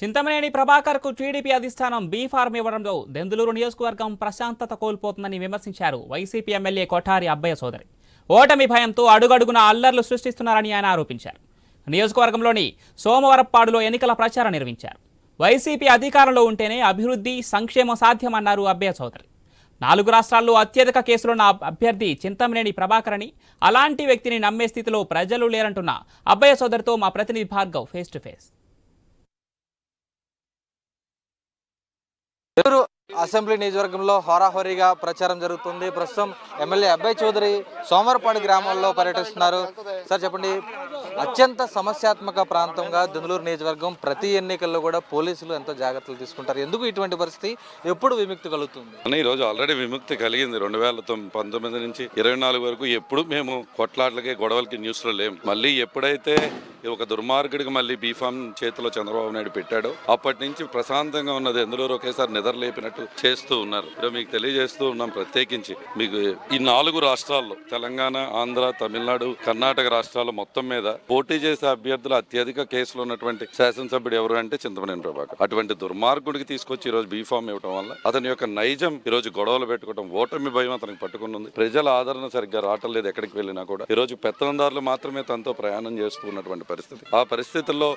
చింతమనేని ప్రభాకర్కు టీడీపీ అధిష్టానం B form ఇవ్వడంతో దెందులూరు నియోజకవర్గం ప్రశాంతత కోల్పోతుందని విమర్శించారు వైసీపీ ఎమ్మెల్యే కొఠారి అబ్బయ్య సోదరి. ఓటమి భయంతో అడుగడుగున అల్లర్లు సృష్టిస్తున్నారని ఆయన ఆరోపించారు. నియోజకవర్గంలోని సోమవరప్పాడులో ఎన్నికల ప్రచారం నిర్వహించారు. వైసీపీ అధికారంలో ఉంటేనే అభివృద్ధి సంక్షేమం సాధ్యమన్నారు అబ్బయ్య చౌదరి నాలుగు రాష్ట్రాల్లో అత్యధిక కేసులున్న అభ్యర్థి చింతమనేని ప్రభాకర్ అని అలాంటి వ్యక్తిని నమ్మే స్థితిలో ప్రజలు లేరంటున్న అబ్బయ్య సోదరితో మా ప్రతినిధి భార్గవ్ ఫేస్ టు ఫేస్ ఎదురు అసెంబ్లీ నియోజకవర్గంలో హోరాహోరీగా ప్రచారం జరుగుతుంది. ప్రస్తుతం ఎమ్మెల్యే అబ్బాయి చౌదరి సోమరపాడు గ్రామంలో పర్యటిస్తున్నారు. సార్ చెప్పండి. అత్యంత సమస్యాత్మక ప్రాంతంగా దెందులూరు నియోజకవర్గం ప్రతి ఎన్నికల్లో కూడా పోలీసులు ఎంతో జాగ్రత్తలు తీసుకుంటారు. ఎందుకు ఇటువంటి పరిస్థితి? ఎప్పుడు విముక్తి కలుగుతుంది? ఈ ఈరోజు ఆల్రెడీ విముక్తి కలిగింది. రెండు వేల పంతొమ్మిది నుంచి ఇరవై నాలుగు వరకు ఎప్పుడు మేము కొట్లాట్లకి గొడవలకి న్యూస్లో లేము మళ్ళీ ఎప్పుడైతే ఒక దుర్మార్గుడికి మళ్ళీ బీఫామ్ చేతిలో చంద్రబాబు నాయుడు పెట్టాడు. అప్పటి నుంచి ప్రశాంతంగా ఉన్నది ఎందులో ఒకేసారి నిద్ర లేపినట్టు చేస్తూ ఉన్నారు. మీకు తెలియజేస్తూ ఉన్నాం ప్రత్యేకించి. మీకు ఈ నాలుగు రాష్ట్రాల్లో తెలంగాణ ఆంధ్ర తమిళనాడు కర్ణాటక రాష్ట్రాల మొత్తం మీద పోటీ చేసే అభ్యర్థులు అత్యధిక కేసులు ఉన్నటువంటి శాసనసభ్యుడు ఎవరు అంటే చింతమనేని ప్రభాకర్. అటువంటి దుర్మార్గుడికి తీసుకొచ్చి ఈ రోజు బీఫామ్ ఇవ్వడం వల్ల అతని యొక్క నైజం ఈ రోజు గొడవలు పెట్టుకోవడం ఓటమి భయం అతనికి పట్టుకున్నది ప్రజల ఆదరణ సరిగ్గా రావటం లేదు ఎక్కడికి వెళ్ళినా కూడా. ఈ రోజు పెత్తనందారులు మాత్రమే తనతో ప్రయాణం చేస్తూ ఉన్నటువంటి పరిస్థితి. ఆ పరిస్థితుల్లో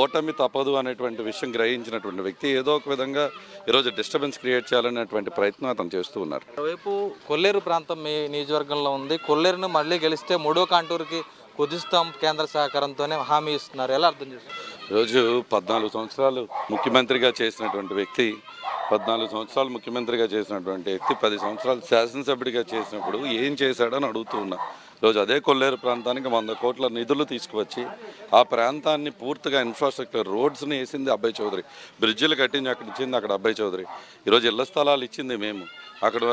ఓటమి తప్పదు అనేటువంటి విషయం గ్రహించినటువంటి వ్యక్తి ఏదో ఒక విధంగా ఈరోజు డిస్టర్బెన్స్ క్రియేట్ చేయాలనేటువంటి ప్రయత్నం అతను చేస్తూ ఉన్నారు. మరోవైపు కొల్లేరు ప్రాంతం మీ నియోజకవర్గంలో ఉంది. కొల్లేరును మళ్ళీ గెలిస్తే మూడో కాంటూరుకి కుదిస్తాం కేంద్ర సహకారంతోనే హామీ ఇస్తున్నారు. ఎలా అర్థం చేస్తారు ఈరోజు పద్నాలుగు సంవత్సరాలు ముఖ్యమంత్రిగా చేసినటువంటి వ్యక్తి పద్నాలుగు సంవత్సరాలు ముఖ్యమంత్రిగా చేసినటువంటి వ్యక్తి పది సంవత్సరాలు శాసనసభ్యుడిగా చేసినప్పుడు ఏం చేశాడని అడుగుతూ ఉన్నా. రోజు అదే కొల్లేరు ప్రాంతానికి వంద కోట్ల నిధులు తీసుకువచ్చి ఆ ప్రాంతాన్ని పూర్తిగా ఇన్ఫ్రాస్ట్రక్చర్ రోడ్స్ని వేసింది అబ్బాయి చౌదరి. బ్రిడ్జిలు కట్టించి అక్కడ ఇచ్చింది అక్కడ అబ్బాయి చౌదరి. ఈరోజు ఇళ్ళ స్థలాలు ఇచ్చింది మేము. అక్కడ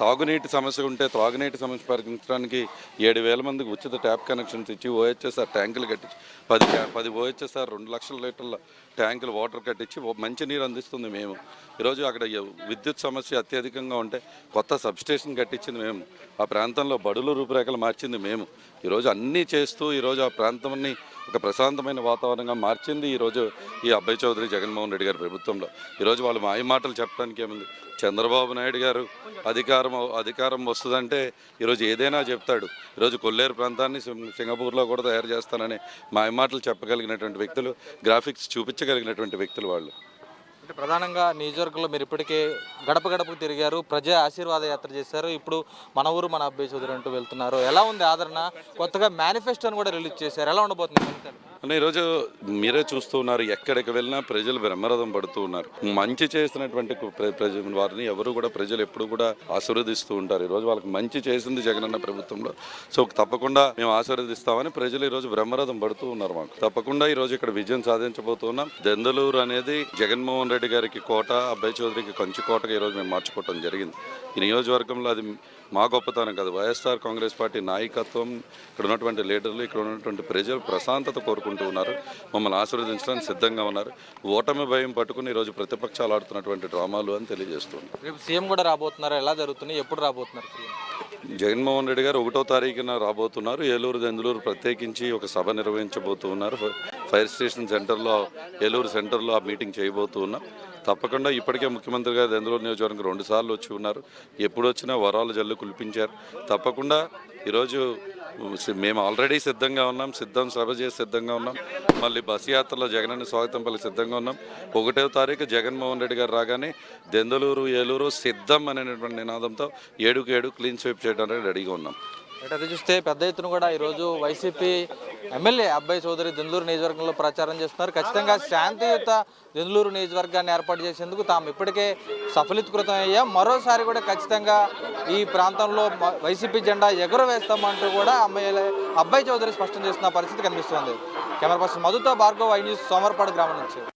తాగునీటి సమస్య ఉంటే తాగునీటి సమస్య పరిగణించడానికి ఏడు వేల మందికి ఉచిత ట్యాప్ కనెక్షన్స్ ఇచ్చి ఓహెచ్ఎస్ఆర్ ట్యాంకులు కట్టించి పది పది ఓహెచ్ఎస్ఆర్ రెండు లక్షల లీటర్ల ట్యాంకులు వాటర్ కట్టించి మంచి నీరు అందిస్తుంది మేము. ఈరోజు అక్కడ విద్యుత్ సమస్య అత్యధికంగా ఉంటే కొత్త సబ్స్టేషన్ కట్టించింది మేము. ఆ ప్రాంతంలో బడులు రూపురేఖలు మార్చింది మేము. ఈరోజు అన్నీ చేస్తూ ఈరోజు ఆ ప్రాంతాన్ని ఒక ప్రశాంతమైన వాతావరణంగా మార్చింది ఈరోజు ఈ అబ్బాయి చౌదరి జగన్మోహన్ రెడ్డి గారి ప్రభుత్వంలో. ఈరోజు వాళ్ళు మాయ మాటలు చెప్పడానికి ఏముంది? చంద్రబాబు నాయుడు గారు అధికారం అధికారం వస్తుందంటే ఈరోజు ఏదైనా చెప్తాడు. ఈరోజు కొల్లేరు ప్రాంతాన్ని సింగపూర్లో కూడా తయారు చేస్తానని మాయ మాటలు చెప్పగలిగినటువంటి వ్యక్తులు గ్రాఫిక్స్ చూపించగలిగినటువంటి వ్యక్తులు వాళ్ళు. అంటే ప్రధానంగా నియోజకవర్గంలో మీరు ఇప్పటికే గడప గడపకు తిరిగారు ప్రజా ఆశీర్వాద యాత్ర చేశారు. ఇప్పుడు మన ఊరు మన అబ్బాయి చౌదరి అంటూ వెళ్తున్నారు. ఎలా ఉంది ఆదరణ? కొత్తగా మేనిఫెస్టోని కూడా రిలీజ్ చేశారు. ఎలా ఉండబోతుంది? ఫలితాలు? అంటే ఈరోజు మీరే చూస్తూ ఉన్నారు ఎక్కడికి వెళ్ళినా ప్రజలు బ్రహ్మరథం పడుతూ ఉన్నారు. మంచి చేసినటువంటి ప్ర- ప్రజ వారిని ఎవరు కూడా ప్రజలు ఎప్పుడు కూడా ఆశీర్వదిస్తూ ఉంటారు. ఈరోజు వాళ్ళకి మంచి చేసింది జగనన్న ప్రభుత్వంలో. సో తప్పకుండా మేము ఆశీర్వదిస్తామని ప్రజలు ఈరోజు బ్రహ్మరథం పడుతూ ఉన్నారు మాకు. తప్పకుండా ఈరోజు ఇక్కడ విజయం సాధించబోతున్నాం దెందలూరు అనేది జగన్మోహన్ రెడ్డి గారికి కోట అబ్బాయి చౌదరికి కంచి కోటగా ఈరోజు మేము మార్చుకోవటం జరిగింది. ఈ నియోజకవర్గంలో అది మా గొప్పతనం కాదు. వైఎస్ఆర్ కాంగ్రెస్ పార్టీ నాయకత్వం ఇక్కడ ఉన్నటువంటి లీడర్లు ఇక్కడ ఉన్నటువంటి ప్రజలు ప్రశాంతత కోరుకుంటూ ఉన్నారు. మమ్మల్ని ఆశీర్వదించడానికి సిద్ధంగా ఉన్నారు. ఓటమి భయం పట్టుకుని ఈరోజు ప్రతిపక్షాలు ఆడుతున్నటువంటి డ్రామాలు అని తెలియజేస్తున్నాను రేపు సీఎం కూడా రాబోతున్నారు? ఎలా జరుగుతుంది ఎప్పుడు రాబోతున్నారు జగన్మోహన్ రెడ్డి గారు ఒకటో తారీఖున రాబోతున్నారు. ఏలూరు దెందులూరు ప్రత్యేకించి ఒక సభ నిర్వహించబోతూ ఉన్నారు. ఫ- ఫైర్ స్టేషన్ సెంటర్లో ఏలూరు సెంటర్లో ఆ మీటింగ్ చేయబోతూ ఉన్నాం. తప్పకుండా ఇప్పటికే ముఖ్యమంత్రి గారు దెందులూరు నియోజకవర్గం రెండు సార్లు వచ్చి ఉన్నారు. ఎప్పుడు వచ్చినా వరాలు జల్లు కులిపించారు తప్పకుండా ఈరోజు మేము ఆల్రెడీ సిద్ధంగా ఉన్నాం సిద్ధం సభ చేసి సిద్ధంగా ఉన్నాం. మళ్ళీ బస్ యాత్రలో జగనన్న స్వాగతం పలికి సిద్ధంగా ఉన్నాం. ఒకటో తారీఖు జగన్మోహన్ రెడ్డి గారు రాగానే దెందలూరు ఏలూరు సిద్ధం అనేటువంటి నినాదంతో ఏడుకు ఏడు క్లీన్ స్వీప్ చేయడానికి రెడీగా ఉన్నాం. ఎటు చూస్తే పెద్ద ఎత్తున కూడా ఈరోజు వైసీపీ ఎమ్మెల్యే అబ్బాయి చౌదరి దెందులూరు నియోజకవర్గంలో ప్రచారం చేస్తున్నారు. ఖచ్చితంగా శాంతియుత దెందులూరు నియోజకవర్గాన్ని ఏర్పాటు చేసేందుకు తాము ఇప్పటికే సఫలీకృతం అయ్యాం. మరోసారి కూడా ఖచ్చితంగా ఈ ప్రాంతంలో వైసీపీ జెండా ఎగురవేస్తామంటూ కూడా అమ్మాయి అబ్బాయి చౌదరి స్పష్టం చేస్తున్న పరిస్థితి కనిపిస్తుంది. కెమెరా పర్సన్ మధుతో భార్గవ్ ఐ న్యూస్ సోమర్పాడు గ్రామం నుంచి.